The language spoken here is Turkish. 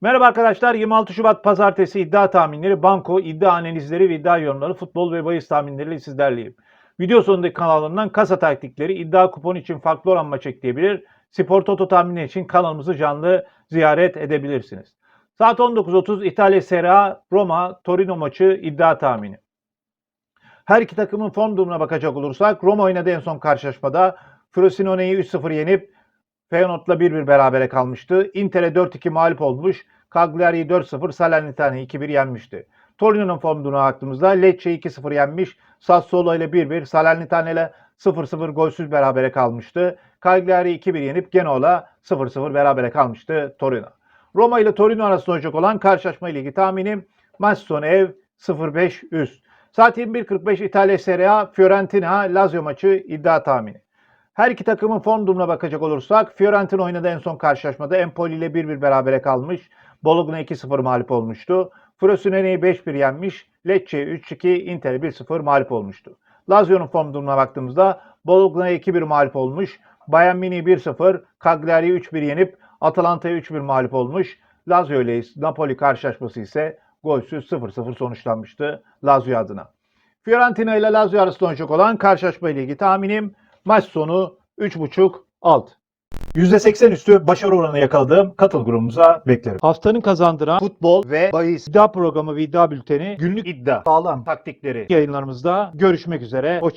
Merhaba arkadaşlar. 26 Şubat Pazartesi iddia tahminleri, banko, iddia analizleri ve iddia yorumları, futbol ve bahis tahminleriyle sizlerleyim. Video sonundaki kanalımdan kasa taktikleri, iddia kuponu için farklı oran maç ekleyebilir, spor toto tahmini için kanalımızı canlı ziyaret edebilirsiniz. Saat 19.30 İtalya Serie Roma, Torino maçı iddia tahmini. Her iki takımın form durumuna bakacak olursak Roma oynadı en son karşılaşmada. Frosinone'yi 3-0 yenip Feyenoord'la 1-1 berabere kalmıştı. Inter'e 4-2 mağlup olmuş. Cagliari'yi 4-0, Salernitane'yi 2-1 yenmişti. Torino'nun form durumuna baktığımızda Lecce'yi 2-0 yenmiş. Sassuolo ile 1-1, Salernitane ile 0-0 golsüz berabere kalmıştı. Cagliari'yi 2-1 yenip Genoa'la 0-0 berabere kalmıştı Torino. Roma ile Torino arasında olacak olan karşılaşma ilgili tahminim maç ev 0-5 üst. Saat 21.45 İtalya Serie A, Fiorentina, Lazio maçı iddia tahmini. Her iki takımın form durumuna bakacak olursak Fiorentina oynadı en son karşılaşmada Empoli ile 1-1 berabere kalmış. Bologna 2-0 mağlup olmuştu. Frosinone'yi 5-1 yenmiş. Lecce 3-2, Inter 1-0 mağlup olmuştu. Lazio'nun form durumuna baktığımızda Bologna'ya 2-1 mağlup olmuş. Bayern Münih 1-0, Cagliari'yi 3-1 yenip Atalanta'ya 3-1 mağlup olmuş. Lazio ile Napoli karşılaşması ise golsüz 0-0 sonuçlanmıştı Lazio adına. Fiorentina ile Lazio arasında oynayacak olan karşılaşma ile ilgili tahminim maç sonu 3.5 alt. %80 üstü başarı oranı yakaladığım katıl grubumuza beklerim. Haftanın kazandıran futbol ve bahis iddia programı ve iddia bülteni günlük iddia sağlam taktikleri yayınlarımızda görüşmek üzere. Hoşçakalın.